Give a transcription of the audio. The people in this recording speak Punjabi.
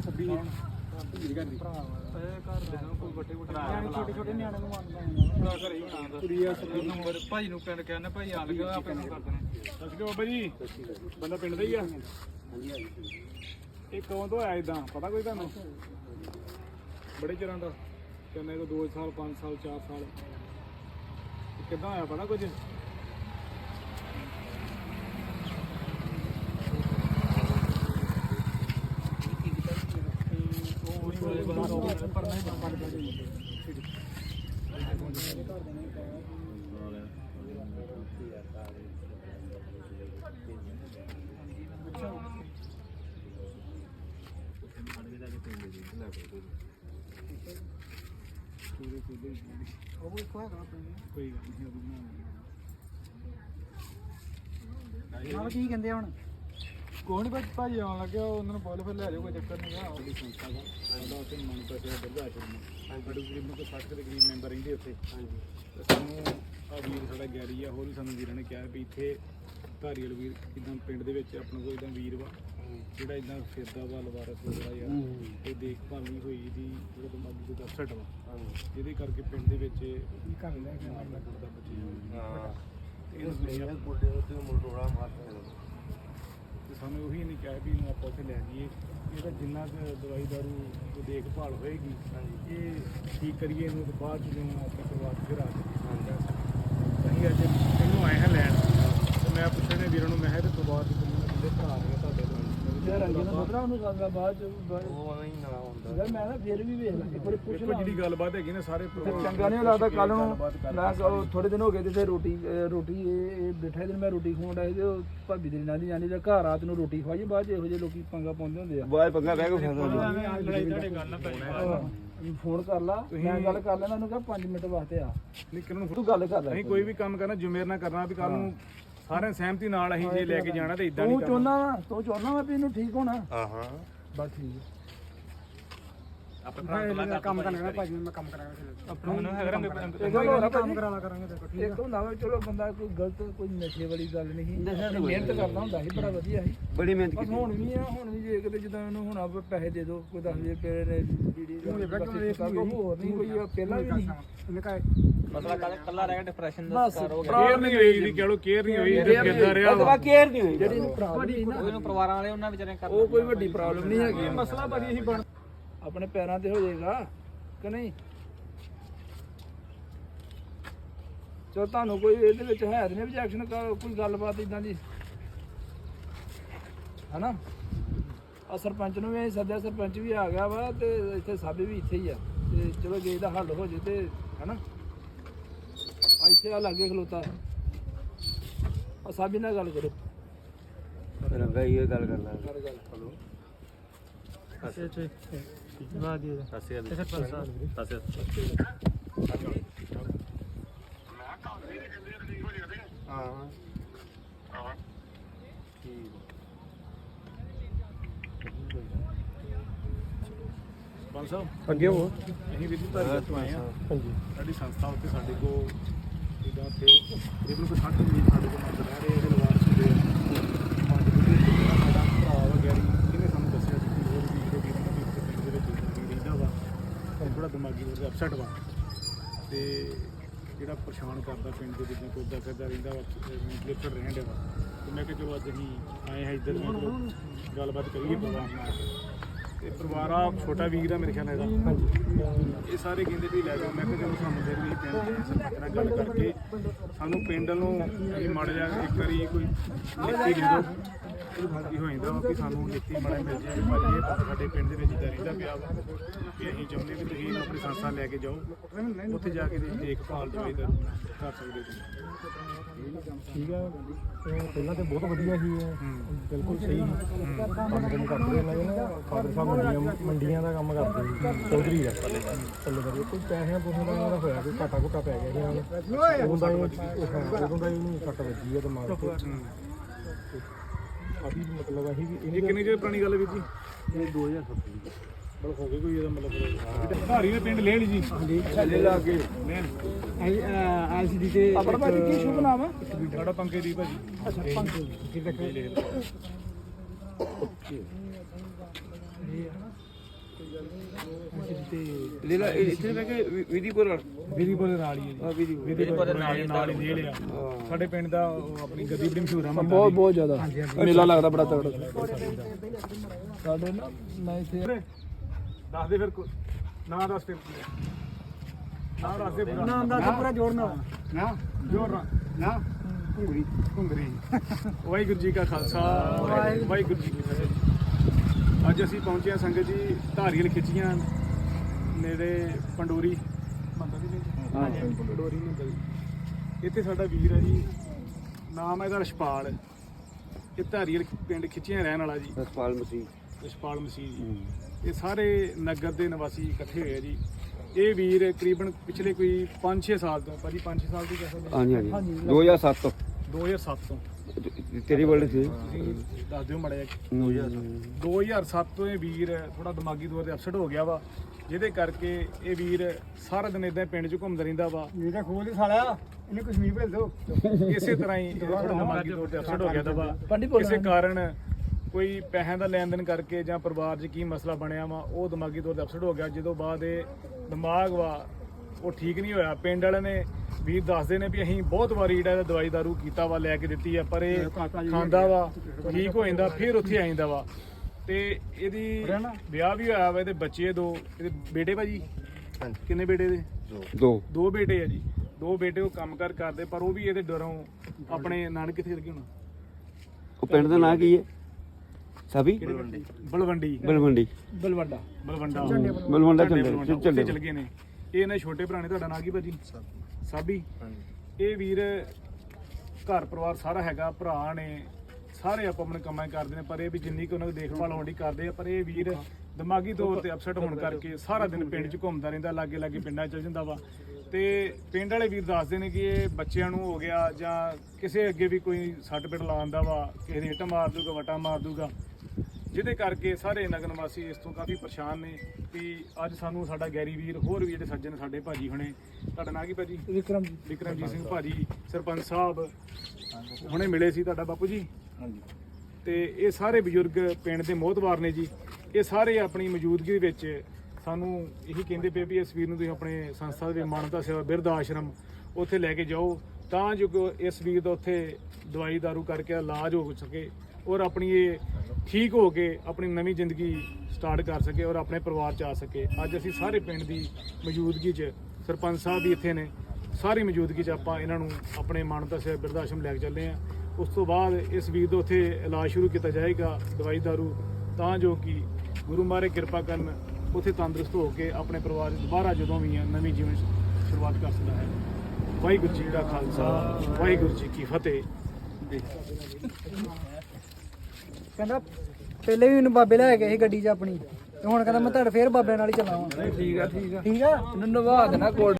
ਸਾਡੇ ਸੱਬੀ ਭੀੜ ਘਰ ਛੋਟੇ ਛੋਟੇ ਨਿਆਣੇ ਨੂੰ ਮੰਨਦਾ ਕੁੜੀ ਆ ਸੱਬੀ ਭਾਈ ਨੂੰ ਪਿੰਡ ਕਹਿੰਦੇ ਭਾਈ ਆ ਗਿਆ ਆਪੇ ਨੂੰ ਕਰ ਦੇਣੇ ਸਤਿ ਸ਼੍ਰੀ ਅਕਾਲ ਬਾਬਾ ਜੀ ਬੰਦਾ ਪਿੰਡ ਦਾ ਹੀ ਆ ਇਹ ਕਦੋਂ ਤੋਂ ਆਇਆ ਇਦਾਂ ਪਤਾ ਕੋਈ ਤੁਹਾਨੂੰ ਬੜੇ ਚਿਰਾਂ ਦਾ ਕਿੰਨੇ ਕੋ 2 ਸਾਲ 5 ਸਾਲ 4 ਸਾਲ? ਇਹ ਕਿੱਦਾਂ ਆਇਆ ਪਤਾ ਕੁਝ ਪਰ ਨਹੀਂ ਬਣ ਉਹ ਕੋਈ ਹੈਗਾ ਕੋਈ ਗੱਲ ਨਹੀਂ ਉਹ ਬਣਾ ਨਾਲ ਕੀ ਕਹਿੰਦੇ ਹੁਣ? ਕੋਣ ਬਸ ਭਾਜੀ ਆਉਣ ਲੱਗਿਆ ਉਹਨਾਂ ਨੂੰ ਬੋਲ ਫਿਰ ਲੈ ਜਾਓ ਕੋਈ ਚੱਕਰ ਨਹੀਂ ਆ ਸਾਡੀ ਸੰਸਥਾ ਦਾ ਉਹਦਾ ਉੱਥੇ ਮਨ ਤੋਂ ਜਿਹੜਾ ਬਿਰਧ ਆਸ਼ਰਮ ਹੈ ਸਾਡੇ ਤਕਰੀਬਨ ਕੋਈ 60 ਦੇ ਕਰੀਬ ਮੈਂਬਰ ਰਹਿੰਦੇ ਉੱਥੇ। ਹਾਂਜੀ। ਤੇ ਸਾਨੂੰ ਆ ਵੀਰ ਸਾਡਾ ਗੈਰੀ ਆ ਹੋਰ ਵੀ ਸਾਨੂੰ ਵੀਰਾਂ ਨੇ ਕਿਹਾ ਵੀ ਇੱਥੇ ਧਾਰੀਵਾਲ ਵੀਰ ਇਦਾਂ ਪਿੰਡ ਦੇ ਵਿੱਚ ਆਪਣਾ ਕੋਈ ਇਦਾਂ ਵੀਰ ਵਾ ਜਿਹੜਾ ਇਦਾਂ ਫਿਰਦਾ ਵਾ ਲਵਾਰਸ ਵਗੈਰਾ ਯਾਰ ਇਹ ਦੇਖਭਾਲ ਨਹੀਂ ਹੋਈ ਦੀ ਜਿਹੜਾ ਦਿਮਾਗੀ ਕੋਈ ਅਪਸੈਟ ਵਾ ਜਿਹਦੇ ਕਰਕੇ ਪਿੰਡ ਦੇ ਵਿੱਚ ਘਰ ਲੈ ਕੇ ਮਾਰਨਾ ਕੁੱਟਦਾ ਬੱਚੇ ਹਾਂ। ਇਹ ਦੁਨੀਆ ਤੇ ਸਾਨੂੰ ਉਹੀ ਨਹੀਂ ਕਿਹਾ ਵੀ ਇਹਨੂੰ ਆਪਾਂ ਉੱਥੇ ਲੈ ਜਾਈਏ। ਇਹਦਾ ਜਿੰਨਾ ਕੁ ਦਵਾਈ ਦਾਰੂ ਦੀ ਦੇਖਭਾਲ ਹੋਏਗੀ ਇਹ ਠੀਕ ਕਰੀਏ ਇਹਨੂੰ ਤੇ ਬਾਅਦ ਚ ਆਪਣੇ ਪਰਿਵਾਰ 'ਚ ਫਿਰ ਆ ਜਾਈਏ। ਅਸੀਂ ਅੱਜ ਇਹਨੂੰ ਆਏ ਹਾਂ ਲੈਣ। ਤੇ ਮੈਂ ਪੁੱਛਿਆ ਨੇ ਵੀਰਾਂ ਨੂੰ ਮੈਂ ਕਿਹਾ ਤੇ ਪਰਿਵਾਰ ਦੇ ਕਿੰਨੇ ਬੰਦੇ ਭਰਾ ਨੇ ਤੁਹਾਡੇ ਤੋਂ ਯਾਰ ਅੰਗੇ ਨਾ ਬਦਰਾ ਉਹਨੂੰ ਗੱਲ ਬਾਅਦ ਚ ਉਹ ਨਹੀਂ ਨਾ ਹੁੰਦਾ। ਮੈਂ ਨਾ ਫਿਰ ਵੀ ਵੇਖ ਲਾਂ ਇੱਕ ਵਾਰੀ ਪੁੱਛ ਦੇਖੋ ਲਾਂ ਜਿਹੜੀ ਗੱਲਬਾਤ ਹੈਗੀ ਨਾ ਸਾਰੇ ਫਿਰ ਪਰਿਵਾਰ ਚੰਗਾ ਨਹੀਂ ਲੱਗਦਾ ਕੱਲ ਨੂੰ ਗੱਲਬਾਤ ਕਰ ਮੈਂ ਕਿਹਾ ਥੋੜੇ ਦਿਨ ਹੋ ਗਏ ਤੇ ਫਿਰ ਰੋਟੀ ਅਹ ਰੋਟੀ ਇਹ ਇਹ ਬੈਠਾ ਦਿਨ ਮੈਂ ਰੋਟੀ ਖਵਾਉਣ ਆਏ ਤੇ ਉਹ ਭਾਬੀ ਦੇ ਨਾਲ ਦੀ ਜਾਨੀ ਦੇ ਘਰ ਰਾਤ ਨੂੰ ਰੋਟੀ ਖਵਾਈ ਬਾਅਦ ਚ ਇਹੋ ਜਿਹੇ ਲੋਕੀ ਪੰਗਾ ਪਾਉਂਦੇ ਹੁੰਦੇ ਆ। ਬਾਅਦ ਪੰਗਾ ਬਹਿ ਕੇ ਫਸਦਾ ਲੜਾਈ ਤੁਹਾਡੇ ਗੱਲ ਵੀ ਫੋਨ ਕਰ ਲਾ ਮੈਂ ਗੱਲ ਕਰ ਲੈਣਾ ਉਹਨੂੰ ਕਹਾ 5 ਮਿੰਟ ਵਾਸਤੇ ਆ। ਲੇਕਿਨ ਨੂੰ ਤੂੰ ਗੱਲ ਕਰ ਲੈ। ਅਸੀਂ ਕੋਈ ਵੀ ਕੰਮ ਕਰਨਾ ਜ਼ਿੰਮੇਵਾਰ ਨਾ ਕਰਨਾ ਵੀ ਕੱਲ ਨੂੰ ਸਾਰਿਆਂ ਸਹਿਮਤੀ ਨਾਲ ਅਸੀਂ ਜੇ ਲੈ ਕੇ ਜਾਣਾ ਤੇ ਇਦਾਂ ਨਹੀਂ ਤੂੰ ਚਾਹੁੰਦਾ ਵਾ ਤੂੰ ਚਾਹੁੰਦਾ ਵਾ ਵੀ ਇਹਨੂੰ ਠੀਕ ਹੋਣਾ? ਹਾਂ ਹਾਂ ਬਸ ਠੀਕ ਹੈ ਕੰਮ ਕਰਨਾ ਭਾਜੀ ਮੈਂ ਕੰਮ ਕਰਾਂਗਾ ਆਪਣਾ ਹੈਗਾ ਰੰਗ ਇੱਕ ਗੱਲ ਹੋਰ ਆ ਕੰਮ ਕਰਾਵਾ ਕਰਾਂਗੇ ਦੇਖੋ ਇੱਕ ਹੁੰਦਾ ਵਾ ਚਲੋ ਬੰਦਾ ਕੋਈ ਗਲਤ ਕੋਈ ਨਸ਼ੇ ਵਾਲੀ ਗੱਲ ਨਹੀਂ। ਮਿਹਨਤ ਕਰਦਾ ਹੁੰਦਾ ਸੀ ਬੜਾ ਵਧੀਆ ਸੀ। ਬੜੀ ਮਿਹਨਤ ਬਸ ਹੁਣ ਵੀ ਆ ਹੁਣ ਵੀ ਜੇ ਕਿਤੇ ਜਿੱਦਾਂ ਇਹਨੂੰ ਹੁਣ ਆਪ ਪੈਸੇ ਦੇ ਦਿਓ ਕੋਈ 10 ਰੁਪਏ ਨੇ ਜਿਹੜੀ ਹੋਰ ਨਹੀਂ ਕੋਈ ਆ, ਪਹਿਲਾਂ ਵੀ ਨਹੀਂ। ਮਸਲਾ ਕੱਲਾ ਰਹਿ ਗਿਆ ਡਿਪਰੈਸ਼ਨ ਦਾ ਬਸ ਕੇਅਰ ਨਹੀਂ ਹੋਈ ਦੀ ਕਹੋ ਕੇਅਰ ਨਹੀਂ ਹੋਈ ਤੇ ਕਿੱਦਾਂ ਰਿਹਾ ਵਾ। ਕੇਅਰ ਨਹੀਂ ਹੋਈ। ਜਿਹੜੀ ਨੂੰ ਪ੍ਰੋਬਲਮ ਸੀ ਨਾ। ਉਹਨੂੰ ਪਰਿਵਾਰਾਂ ਵਾਲੇ ਉਹਨਾਂ ਵਿਚਾਰਿਆਂ ਕਰ ਉਹ ਕੋਈ ਵੱਡੀ ਪ੍ਰੋਬਲਮ ਨਹੀਂ ਹੈਗੀ। ਮਸਲਾ ਭਾਜੀ ਅਸੀਂ ਬਣ ਆਪਣੇ ਪੈਰਾਂ ਤੇ ਹੋ ਜਾਏਗਾ ਕਿ ਨਹੀਂ? ਚਲੋ ਤੁਹਾਨੂੰ ਕੋਈ ਇਹਦੇ ਵਿੱਚ ਹੈ ਨਹੀਂ objection ਕਰ ਕੋਈ ਗੱਲਬਾਤ ਇਦਾਂ ਦੀ? ਹਨਾ? ਆ ਸਰਪੰਚ ਨੂੰ ਵੀ ਅਸੀਂ ਸੱਦਿਆ ਸਰਪੰਚ ਵੀ ਆ ਗਿਆ ਵਾ ਤੇ ਇੱਥੇ ਸਾਬੇ ਵੀ ਇੱਥੇ ਹੀ ਆ। ਤੇ ਚਲੋ ਜੇ ਇਹਦਾ ਹੱਲ ਹੋ ਜੇ ਤੇ ਹਨਾ? ਆ ਇੱਥੇ ਆ ਲਾਗੇ ਖਲੋਤਾ। ਆ ਸਾਬੀ ਨਾਲ ਗੱਲ ਕਰੋ। ਰੰਗਾ ਇਹ ਗੱਲ ਕਰਨਾ ਕਰ ਗੱਲ। ਹਲੋ ਹਾਂ ਪੰਜ ਸਾਹਿਬ ਅੱਗੇ ਹੋ। ਅਸੀਂ ਵੀ ਧਾਰੀ ਤੋਂ ਆਏ ਆ ਹਾਂਜੀ। ਸਾਡੀ ਸੰਸਥਾ ਉੱਤੇ ਸਾਡੇ ਕੋ ਜਿੱਦਾਂ ਉੱਥੇ ਤਕਰੀਬਨ ਕੋਈ 60 ਮਰੀਜ਼ ਸਾਡੇ ਕੋਲ ਮੰਦ ਰਹਿ ਰਹੇ ਇਹਦੇ ਲਵਾਰ ਸੁਦੇ ਪੰਜ ਬੁੱਢੇ ਤੇ ਜਿਹੜਾ ਸਾਡਾ ਭਰਾ ਵਾ ਗੈਰੀ ਇਹਨੇ ਸਾਨੂੰ ਦੱਸਿਆ ਸੀ ਕਿ ਹੋਰ ਵੀ ਜਿਹੜੇ ਵੀਰ ਨੇ ਵੀ ਇੱਥੇ ਪਿੰਡ ਦੇ ਵਿੱਚ ਵੀ ਰਹਿੰਦਾ ਵਾ ਤੇ ਅਪਸੈਟ ਵਾ। ਤੇ ਜਿਹੜਾ ਪਰੇਸ਼ਾਨ ਕਰਦਾ ਪਿੰਡ ਦੇ ਜਿੱਦਾਂ ਕੋਦਾ ਫਿਰਦਾ ਰਹਿੰਦਾ ਵਾ ਲਿਫਟ ਰਹਿਣ ਦੇ ਵਾ। ਤੇ ਮੈਂ ਕਿਹਾ ਚਲੋ ਅੱਜ ਅਸੀਂ ਆਏ ਹਾਂ ਇੱਧਰ, ਮੈਂ ਗੱਲਬਾਤ ਕਰੀਏ ਪਰਿਵਾਰ ਨਾਲ। ਤੇ ਪਰਿਵਾਰ ਆ, ਛੋਟਾ ਵੀਰ ਆ ਮੇਰੇ ਖਿਆਲ ਨਾਲ ਇਹਦਾ। ਇਹ ਸਾਰੇ ਕਹਿੰਦੇ ਵੀ ਲੈ ਜਾਓ। ਮੈਂ ਕਿਹਾ ਚਲੋ ਸਾਨੂੰ ਫਿਰ ਵੀ ਪਿੰਡ ਦੇ ਸਰਪੰਚ ਨਾਲ ਗੱਲ ਕਰਕੇ ਸਾਨੂੰ ਪਿੰਡ ਨੂੰ ਮਾੜਾ ਜਿਹਾ ਇੱਕ ਵਾਰੀ ਕੋਈ ਲਿਖਤੀ ਦੇ ਦਿਓ। ਕੀ ਹੋ ਜਾਂਦਾ ਵਾ ਕਿ ਸਾਨੂੰ ਲਿਖਤੀ ਮਾੜਾ ਮਿਲ ਵੀ ਭਾਜੀ ਇਹ ਸਾਡੇ ਪਿੰਡ ਦੇ ਵਿੱਚ ਇਦਾਂ ਰਹਿੰਦਾ ਪਿਆ ਵਾ ਕਿ ਅਸੀਂ ਚਾਹੁੰਦੇ ਵੀ ਤੁਸੀਂ ਆਪਣੀ ਸੰਸਥਾ ਲੈ ਕੇ ਜਾਓ ਉੱਥੇ ਜਾ ਕੇ ਇਹਦੀ ਦੇਖਭਾਲ ਦਵਾਈ ਦਾ ਕਰ ਸਕਦੇ ਤੁਸੀਂ। ਠੀਕ ਹੈ ਤੇ ਪਹਿਲਾਂ ਤੇ ਬਹੁਤ ਵਧੀਆ ਸੀ। ਬਿਲਕੁਲ ਸਹੀ। ਕੰਮ ਕੰਮ ਕਰਦੇ ਨੇ ਨਾ ਫਾਦਰ ਸਾਹਿਬ ਮੰਡੀਆਂ ਮੰਡੀਆਂ ਦਾ ਕੰਮ ਕਰਦੇ ਸੀ। ਚੌਧਰੀ ਦਾ। ਪੱਲੇ ਦਾ ਕੋਈ ਪੈਸਿਆਂ ਪੂਸਿਆਂ ਦਾ ਇਹਨਾਂ ਦਾ ਹੋਇਆ ਕੋਈ ਘਾਟਾ ਘੁੱਟਾ ਪੈ ਗਿਆ ਇਹਨਾਂ ਨੂੰ। ਉਦੋਂ ਦਾ ਇਹ ਹਾਂ, ਦਾ ਇਹਨੂੰ ਸੱਟ ਵੱਜੀ ਹੈ ਦਿਮਾਗ ਤੇ। ਕਾਫੀ ਮਤਲਬ ਅਸੀਂ ਵੀ ਇਹ ਕਿੰਨੀ ਚਿਰ ਪੁਰਾਣੀ ਗੱਲ ਹੈ ਵੀਰ ਜੀ? ਇਹ 2007 ਬਲ ਹੋ ਗਈ ਕੋਈ ਇਹਦਾ ਮਤਲਬ। ਧਾਰੀ ਨੇ ਪਿੰਡ ਲੈ ਲਈ ਜੀ ਸਾਡੇ ਲਾਗੇ ਲੈਣ ਐਲਸੀਡੀ ਤੇ ਆਪਣਾ ਭਾਜੀ ਕੀ ਸ਼ੁਭ ਨਾਮ ਆ ਸਾਡਾ ਪੰਕੇ ਦੀ ਭਾਜੀ ਅੱਛਾ ਪੰਕਜ ਇਹ ਲੈ ਲਓ। ਲੈ ਲੈ ਇਹ- ਇੱਥੇ ਬਹਿ ਕੇ ਵਿ- ਵਿਧੀਪੁਰ ਵਾਲਾ। ਵਿਧੀਪੁਰ ਦੇ ਨਾਲ ਹੀ ਹੈ ਜੀ। ਆ ਵਿਧੀ ਵਿਧੀਪੁਰ ਦੇ ਨਾਲ ਹੀ ਨਾਲ ਹੀ ਜੇਲ੍ਹ ਆ। ਸਾਡੇ ਪਿੰਡ ਦਾ ਉਹ ਆਪਣੀ ਗੱਦੀ ਬੜੀ ਮਸ਼ਹੂਰ ਆ ਮੰਦਾ ਬਹੁਤ ਬਹੁਤ ਜ਼ਿਆਦਾ। ਮੇਲਾ ਲੱਗਦਾ ਬੜਾ ਤਗੜਾ ਸਾਡੇ ਨਾ ਮੈਂ ਇੱਥੇ ਦੱਸ ਦੇ ਫਿਰ ਕੋ- ਨਾਂ ਦੱਸ ਫਿਰ ਕੀ ਹੈ। ਨਾਂ ਦੱਸ ਦੇ ਪੂਰਾ। ਨਾਮ ਦੱਸ ਪੂਰਾ ਜੋੜ ਨਾਲ। ਨਾ। ਜੋੜ ਨਾ ਨਾ। ਘੁੰਗਰੀ। ਘੁੰਗਰੀ। ਵਾਹਿਗੁਰੂ ਜੀ ਕਾ ਖਾਲਸਾ। ਵਾਹਿਗੁਰੂ ਜੀ ਕੀ ਫਤਿਹ। ਅੱਜ ਅਸੀਂ ਪਹੁੰਚੇ ਹਾਂ ਸੰਗਤ ਜੀ ਧਾਰੀਵਾਲ ਖਿੱਚੀਆਂ ਨੇੜੇ ਪੰਡੋਰੀ। ਹਾਂਜੀ। ਪੰਡੋਰੀ ਮੰਦਰ ਇੱਥੇ ਸਾਡਾ ਵੀਰ ਹੈ ਜੀ। ਨਾਮ ਹੈ ਇਹਦਾ ਰਸ਼ਪਾਲ ਇਹ ਧਾਰੀਵਾਲ ਪਿੰਡ ਖਿੱਚੀਆਂ ਰਹਿਣ ਵਾਲਾ ਜੀ। ਸਤਪਾਲ ਮਸੀਹ। ਰਸ਼ਪਾਲ ਮਸੀਹ ਜੀ। ਇਹ ਸਾਰੇ ਨਗਰ ਦੇ ਨਿਵਾਸੀ ਇਕੱਠੇ ਹੋਏ ਆ ਜੀ। ਇਹ ਵੀਰ ਕਰੀਬਨ ਪਿਛਲੇ ਕੋਈ 5-6 ਸਾਲ ਤੋਂ ਭਾਜੀ 5-6 ਸਾਲ ਦੀ ਕਹਿ ਸਕਦੇ ਹਾਂਜੀ ਹਾਂਜੀ। 2007 ਤੋਂ। 2007 ਤੋਂ। ਤੇਰੀ ਵਰਲਡ ਸੀ ਤੁਸੀਂ ਦੱਸ ਦਿਓ ਮੜਿਆ 2007 2007 ਤੋਂ ਇਹ ਵੀਰ ਥੋੜਾ ਦਿਮਾਗੀ ਤੌਰ ਤੇ ਅਪਸੈਟ ਹੋ ਗਿਆ ਵਾ। ਜਿਹਦੇ ਕਰਕੇ ਇਹ ਵੀਰ ਸਾਰਾ ਦਿਨ ਇਦਾਂ ਪਿੰਡ 'ਚ ਘੁੰਮਦਾ ਰਹਿੰਦਾ ਵਾ। ਇਹ ਤਾਂ ਖੋਲ ਹੀ ਸਾਲਿਆ। ਇਹਨੇ ਕਸ਼ਮੀਰ ਭੇਜ ਦੋ ਇਸੇ ਤਰ੍ਹਾਂ ਹੀ ਇਹ ਥੋੜਾ ਦਿਮਾਗੀ ਤੌਰ ਤੇ ਅਪਸੈਟ ਹੋ ਗਿਆ ਦਾ ਵਾ ਬੋਲਣਾ ਕਿਸੇ ਕਾਰਨ ਕੋਈ ਪੈਸਿਆਂ ਦਾ ਲੈਣ ਦੇਣ ਕਰਕੇ ਜਾਂ ਪਰਿਵਾਰ 'ਚ ਕੀ ਮਸਲਾ ਬਣਿਆ ਵਾ ਉਹ ਦਿਮਾਗੀ ਤੌਰ ਤੇ ਅਪਸੈਟ ਹੋ ਗਿਆ। ਜਦੋਂ ਬਾਅਦ ਇਹ ਦਿਮਾਗ ਵਾ ਉਹ ਠੀਕ ਨਹੀਂ ਹੋਇਆ। ਪਿੰਡ ਵਾਲਿਆਂ ਨੇ ਵੀਰ ਦੱਸਦੇ ਨੇ ਵੀ ਅਸੀਂ ਬਹੁਤ ਵਾਰੀ ਜਿਹੜਾ ਇਹਦਾ ਦਵਾਈ ਦਾਰੂ ਕੀਤਾ ਵਾ ਲੈ ਕੇ ਦਿੱਤੀ ਆ ਪਰ ਇਹ ਖਾਂਦਾ ਵਾ ਠੀਕ ਹੋ ਜਾਂਦਾ ਫਿਰ ਉੱਥੇ ਆ ਜਾਂਦਾ ਵਾ। ਤੇ ਇਹਦੀ ਵਿਆਹ ਵੀ ਹੋਇਆ ਵਾ ਇਹਦੇ ਬੱਚੇ ਦੋ। ਇਹਦੇ ਬੇਟੇ ਭਾਜੀ? ਕਿੰਨੇ ਬੇਟੇ ਦੇ? ਦੋ। ਦੋ। ਬੇਟੇ ਆ ਜੀ। ਦੋ ਬੇਟੇ ਉਹ ਕੰਮ ਕਰ ਕਰਦੇ ਪਰ ਉਹ ਵੀ ਇਹਦੇ ਡਰੋਂ ਆਪਣੇ ਨਾਨਕ ਕਿੱਥੇ ਚਲ ਗਏ ਹੁਣ? ਉਹ ਪਿੰਡ ਦਾ ਨਾਂ ਕੀ ਹੈ? ਸਾਬੀ? ਬਲਵੰਡੀ। ਬਲਵੰਡੀ। ਬਲਵੰਡਾ। ਬਲਵੰਡਾ। ਬਲਵੰਡਾ। ਬਲਵੰਡਾ, ਉੱਥੇ ਚਲ ਗਏ ਨੇ। ਇਹ ਨੇ ਛੋਟੇ ਭਰਾ ਨੇ ਤੁਹਾਡਾ ਨਾਂ ਕੀ ਭਾਜੀ? ਸਾਬੀ। ਇਹ ਵੀਰ ਘਰ ਪਰਿਵਾਰ ਸਾਰਾ ਹੈਗਾ ਭਰਾ ਨੇ ਸਾਰੇ ਆਪ ਆਪਣੇ ਕੰਮਾਂ ਕਰਦੇ ਨੇ ਪਰ ਇਹ ਵੀ ਜਿੰਨੀ ਕੁ ਉਹਨਾਂ ਦੀ ਦੇਖਭਾਲ ਹੋਣੀ ਕਰਦੇ ਆ ਪਰ ਇਹ ਵੀਰ ਦਿਮਾਗੀ ਤੌਰ ਤੇ ਅਪਸੈਟ ਹੋਣ ਕਰਕੇ ਸਾਰਾ ਦਿਨ ਪਿੰਡ 'ਚ ਘੁੰਮਦਾ ਰਹਿੰਦਾ ਲਾਗੇ ਲਾਗੇ ਪਿੰਡਾਂ 'ਚ ਚਲ ਜਾਂਦਾ ਵਾ। ਤੇ ਪਿੰਡ ਵਾਲੇ ਵੀਰ ਦੱਸਦੇ ਨੇ ਕਿ ਇਹ ਬੱਚਿਆਂ ਨੂੰ ਹੋ ਗਿਆ ਜਾਂ ਕਿਸੇ ਅੱਗੇ ਵੀ ਕੋਈ ਸੱਟ ਪਿੱਟ ਲਾਉਂਦਾ ਵਾ ਕਿਸੇ ਦੀ ਇੱਟ ਮਾਰ ਦੂਗਾ ਵਟਾ ਮਾਰ ਦੂਗਾ ਜਿਹਦੇ ਕਰਕੇ ਸਾਰੇ ਨਗਰ ਨਿਵਾਸੀ ਇਸ ਤੋਂ ਕਾਫੀ ਪਰੇਸ਼ਾਨ ਨੇ ਕਿ ਅੱਜ ਸਾਨੂੰ ਸਾਡਾ ਗੈਰੀ ਵੀਰ ਹੋਰ ਵੀ ਜਿਹੜੇ ਸੱਜਣ ਸਾਡੇ ਭਾਜੀ ਹੁਣੇ ਤੁਹਾਡਾ ਨਾਂ ਕੀ ਭਾਜੀ? ਵਿਕਰਮ ਜੀ ਵਿਕਰਮਜੀਤ ਸਿੰਘ ਭਾਜੀ ਸਰਪੰਚ ਸਾਹਿਬ ਹੁਣੇ ਮਿਲੇ ਸੀ ਤੁਹਾਡਾ ਬਾਪੂ ਜੀ। ਤੇ ਇਹ ਸਾਰੇ ਬਜ਼ੁਰਗ ਪਿੰਡ ਦੇ ਮੋਹਤਵਾਰ ਨੇ ਜੀ। ਇਹ ਸਾਰੇ ਆਪਣੀ ਮੌਜੂਦਗੀ ਦੇ ਵਿੱਚ ਸਾਨੂੰ ਇਹੀ ਕਹਿੰਦੇ ਪਏ ਵੀ ਇਸ ਵੀਰ ਨੂੰ ਤੁਸੀਂ ਆਪਣੇ ਸੰਸਥਾ ਦੇ ਮਾਨਵਤਾ ਸੇਵਾ ਬਿਰਧ ਆਸ਼ਰਮ ਉੱਥੇ ਲੈ ਕੇ ਜਾਓ ਤਾਂ ਜੋ ਇਸ ਵੀਰ ਦਾ ਉੱਥੇ ਦਵਾਈ ਦਾਰੂ ਕਰਕੇ ਇਲਾਜ ਹੋ ਸਕੇ। ਔਰ ਆਪਣੀ ਇਹ ਠੀਕ ਹੋ ਕੇ ਆਪਣੀ ਨਵੀਂ ਜ਼ਿੰਦਗੀ ਸਟਾਰਟ ਕਰ ਸਕੇ ਔਰ ਆਪਣੇ ਪਰਿਵਾਰ ਚ ਆ ਸਕੇ। ਅੱਜ ਅਸੀਂ ਸਾਰੇ ਪਿੰਡ ਦੀ ਮੌਜੂਦਗੀ 'ਚ ਸਰਪੰਚ ਸਾਹਿਬ ਵੀ ਇੱਥੇ ਨੇ। ਸਾਰੀ ਮੌਜੂਦਗੀ 'ਚ ਆਪਾਂ ਇਹਨਾਂ ਨੂੰ ਆਪਣੇ ਮਾਨਵਤਾ ਸੇਵਾ ਬਿਰਧ ਆਸ਼ਰਮ ਲੈ ਕੇ ਚੱਲੇ ਆ। ਉਸ ਤੋਂ ਬਾਅਦ ਇਸ ਵੀਰ ਦਾ ਉੱਥੇ ਇਲਾਜ ਸ਼ੁਰੂ ਕੀਤਾ ਜਾਏਗਾ ਦਵਾਈ ਦਾਰੂ, ਤਾਂ ਜੋ ਕਿ ਗੁਰੂ ਮਹਾਰਾਜ ਕਿਰਪਾ ਕਰਨ ਉੱਥੇ ਤੰਦਰੁਸਤ ਹੋ ਕੇ ਆਪਣੇ ਪਰਿਵਾਰ ਦੁਬਾਰਾ ਜਦੋਂ ਵੀ ਆ ਨਵੀਂ ਜੀਵਨ ਸ਼ੁਰੂਆਤ ਕਰ ਸਕਦਾ ਹੈ। ਵਾਹਿਗੁਰੂ ਜੀ ਦਾ ਖਾਲਸਾ, ਵਾਹਿਗੁਰੂ ਜੀ ਕੀ ਫਤਿਹ। ਕਹਿੰਦਾ ਪਹਿਲੇ ਵੀ ਮੈਨੂੰ ਬਾਬੇ ਲੈ ਗਏ ਸੀ ਗੱਡੀ 'ਚ ਆਪਣੀ ਤੇ ਹੁਣ ਕਹਿੰਦਾ ਮੈਂ ਤੁਹਾਡੇ ਫੇਰ ਬਾਬਿਆਂ ਨਾਲ ਹੀ ਚੱਲਾਂਗਾ। ਠੀਕ ਆ ਠੀਕ ਆ। ਠੀਕ ਆ? ਇਹਨੂੰ ਨਵਾ ਦੇਣਾ ਕੋਲ।